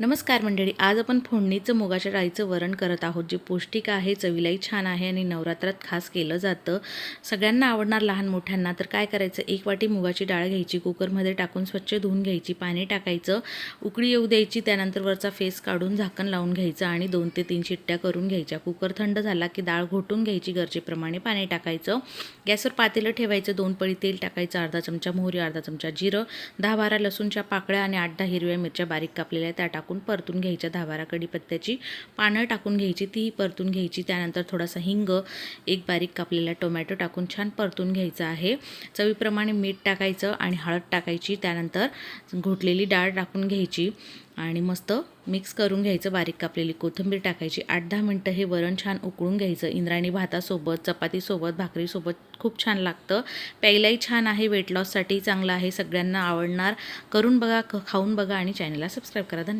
नमस्कार मंडळी आज आपण फोडणीचं मुगाच्या डाळीचं वरण करत आहोत जे पौष्टिक आहे चवीलाही छान आहे आणि नवरात्रात खास केलं जातं. सगळ्यांना आवडणार लहान मोठ्यांना तर काय करायचं? एक वाटी मुगाची डाळ घ्यायची कुकरमध्ये टाकून स्वच्छ धुवून घ्यायची पाणी टाकायचं उकळी येऊ द्यायची त्यानंतर वरचा फेस काढून झाकण लावून घ्यायचं आणि दोन ते तीन शिट्ट्या करून घ्यायच्या. कुकर थंड झाला की डाळ घोटून घ्यायची गरजेप्रमाणे पाणी टाकायचं. गॅसवर पातेलं ठेवायचं दोन पळी तेल टाकायचं अर्धा चमचा मोहरी अर्धा चमचा जिरं दहा बारा लसूणच्या पाकळ्या आणि आठ दहा हिरव्या मिरच्या बारीक कापलेल्या त्या टाकून परतून घ्यायच्या धाबारा कढीपत्त्याची. पानं टाकून घ्यायची तीही परतून घ्यायची. त्यानंतर थोडासा हिंग एक बारीक कापलेला टोमॅटो टाकून छान परतून घ्यायचं आहे. चवीप्रमाणे मीठ टाकायचं आणि हळद टाकायची. त्यानंतर घोटलेली डाळ टाकून घ्यायची आणि मस्त मिक्स करून घ्यायचं. बारीक कापलेली कोथिंबीर टाकायची. आठ दहा मिनटं हे वरण छान उकळून घ्यायचं. इंद्रायणी भातासोबत चपातीसोबत भाकरीसोबत खूप छान लागतं. प्यायलाही छान आहे. वेट लॉससाठी चांगलं आहे. सगळ्यांना आवडणार. करून बघा खाऊन बघा आणि चॅनलला सबस्क्राईब करा. धन्यवाद.